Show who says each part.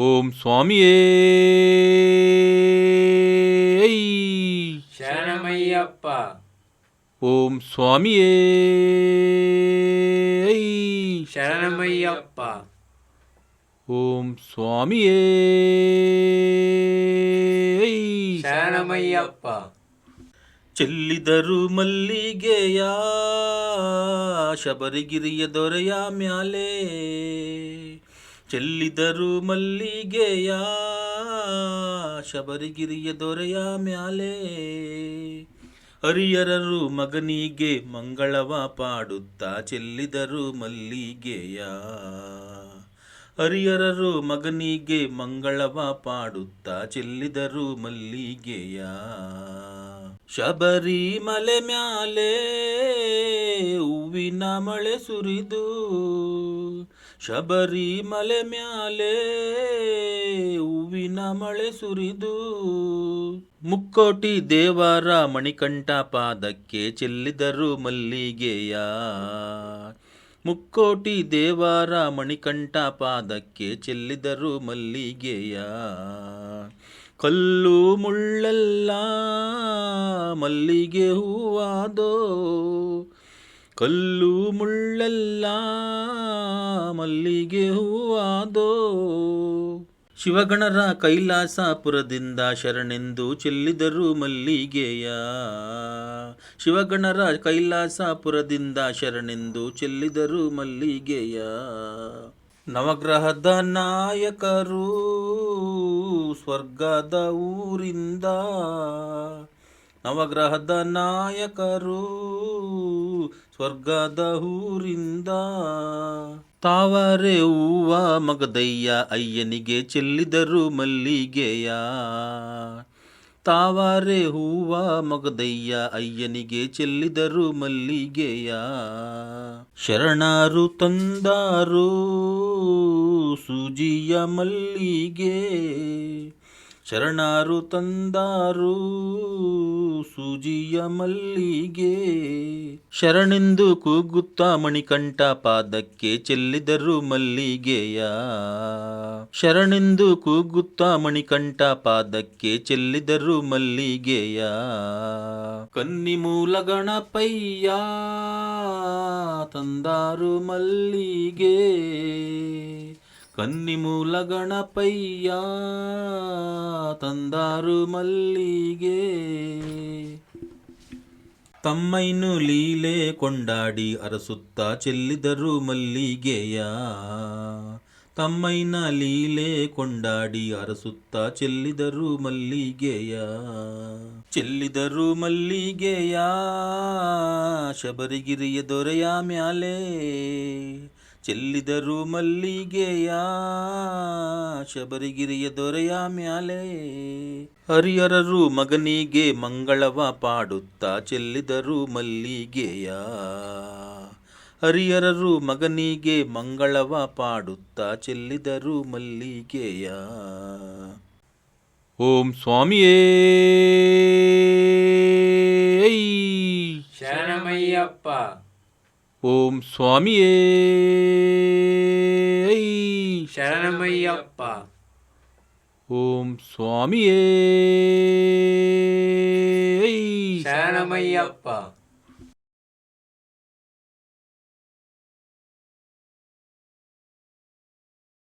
Speaker 1: ಓಂ ಸ್ವಾಮಿಯೇ
Speaker 2: ಶರಣಮಯ್ಯಪ್ಪ
Speaker 1: ಓಂ ಸ್ವಾಮಿಯೇ
Speaker 2: ಶರಣಮಯ್ಯಪ್ಪ
Speaker 1: ಓಂ ಸ್ವಾಮಿಯೇ
Speaker 2: ಶರಣಮಯ್ಯಪ್ಪ
Speaker 1: ಚೆಲ್ಲಿದರು ಮಲ್ಲಿಗೆಯ ಶಬರಿಗಿರಿಯ ದೊರೆಯ ಮ್ಯಾಲೆ ಚೆಲ್ಲಿದರು ಮಲ್ಲಿಗೆಯ ಶಬರಿಗಿರಿಯ ದೊರೆಯ ಮ್ಯಾಲೆ. ಹರಿಯರರು ಮಗನಿಗೆ ಮಂಗಳವ ಪಾಡುತ್ತಾ ಚೆಲ್ಲಿದರು ಮಲ್ಲಿಗೆಯ. ಹರಿಯರರು ಮಗನಿಗೆ ಮಂಗಳವ ಪಾಡುತ್ತಾ ಚೆಲ್ಲಿದರು ಮಲ್ಲಿಗೆಯ. ಶಬರಿ ಮಲೆ ಮ್ಯಾಲೆ ಹೂವಿನ ಮಳೆ ಸುರಿದು ಶಬರಿ ಮಲೆ ಮ್ಯಾಲೆ ಹೂವಿನ ಮಳೆ ಸುರಿದು ಮುಕ್ಕೋಟಿ ದೇವರ ಮಣಿಕಂಠ ಪಾದಕ್ಕೆ ಚೆಲ್ಲಿದರು ಮಲ್ಲಿಗೆಯ. ಮುಕ್ಕೋಟಿ ದೇವರ ಮಣಿಕಂಠ ಪಾದಕ್ಕೆ ಚೆಲ್ಲಿದರು ಮಲ್ಲಿಗೆಯ. ಕಲ್ಲು ಮುಳ್ಳೆಲ್ಲ ಮಲ್ಲಿಗೆ ಹೂವಾದೋ ಕಲ್ಲು ಮುಳ್ಳೆಲ್ಲ, ಮಲ್ಲಿಗೆ ಹೂವಾದೋ. ಶಿವಗಣರ ಕೈಲಾಸಪುರದಿಂದ ಶರಣೆಂದು ಚೆಲ್ಲಿದರು ಮಲ್ಲಿಗೆಯ. ಶಿವಗಣರ ಕೈಲಾಸಪುರದಿಂದ ಶರಣೆಂದು ಚೆಲ್ಲಿದರು ಮಲ್ಲಿಗೆಯ. ನವಗ್ರಹದ ನಾಯಕರು ಸ್ವರ್ಗದ ಊರಿಂದ. ನವಗ್ರಹದ ನಾಯಕರು ಸ್ವರ್ಗದ ಊರಿಂದ. ತಾವರೆ ಹೂವ ಮಗದಯ್ಯ ಅಯ್ಯನಿಗೆ ಚೆಲ್ಲಿದರು ಮಲ್ಲಿಗೆಯ. ತಾವರೆ ಹೂವ ಮಗದಯ್ಯ ಅಯ್ಯನಿಗೆ ಚೆಲ್ಲಿದರು ಮಲ್ಲಿಗೆಯ. ಶರಣರು ತಂದಾರು ಸೂಜಿಯ ಮಲ್ಲಿಗೆ. ಶರಣರು ತಂದಾರು ಸೂಜಿಯ ಮಲ್ಲಿಗೆ. ಶರಣೆಂದು ಕೂಗುತ್ತ ಮಣಿಕಂಠ ಪಾದಕ್ಕೆ ಚೆಲ್ಲಿದರು ಮಲ್ಲಿಗೆಯ. ಶರಣೆಂದು ಕೂಗುತ್ತ ಮಣಿಕಂಠ ಪಾದಕ್ಕೆ ಚೆಲ್ಲಿದರು ಮಲ್ಲಿಗೆಯ. ಕನ್ನಿಮೂಲ ಗಣಪಯ್ಯ ತಂದಾರು ಮಲ್ಲಿಗೆ. ಕನ್ನಿಮೂಲ ಗಣಪಯ್ಯ ತಂದಾರು ಮಲ್ಲಿಗೆ. ತಮ್ಮೈನು ಲೀಲೆ ಕೊಂಡಾಡಿ ಅರಸುತ್ತಾ ಚೆಲ್ಲಿದರು ಮಲ್ಲಿಗೆಯ. ತಮ್ಮೈನ ಲೀಲೆ ಕೊಂಡಾಡಿ ಅರಸುತ್ತಾ ಚೆಲ್ಲಿದರು ಮಲ್ಲಿಗೆಯ. ಚೆಲ್ಲಿದರು ಮಲ್ಲಿಗೆಯ ಶಬರಿಗಿರಿಯ ದೊರೆಯ ಮ್ಯಾಲೆ. ಚೆಲ್ಲಿದರು ಮಲ್ಲಿಗೆಯ ಶಬರಿಗಿರಿಯ ದೊರೆಯ ಮ್ಯಾಲೆ. ಹರಿಹರರು ಮಗನಿಗೆ ಮಂಗಳವ ಪಾಡುತ್ತಾ ಚೆಲ್ಲಿದರು ಮಲ್ಲಿಗೆಯ. ಹರಿಹರರು ಮಗನಿಗೆ ಮಂಗಳವ ಪಾಡುತ್ತಾ ಚೆಲ್ಲಿದರು ಮಲ್ಲಿಗೆಯ. ಓಂ ಸ್ವಾಮಿಯೇ.
Speaker 2: ಶರಣಮಯ್ಯಪ್ಪ.
Speaker 1: ಓಂ ಸ್ವಾಮಿಯೇ
Speaker 2: ಶರಣಮಯ್ಯಪ್ಪ
Speaker 1: ಓಂ ಸ್ವಾಮಿಯೇ
Speaker 2: ಶರಣಮಯ್ಯಪ್ಪ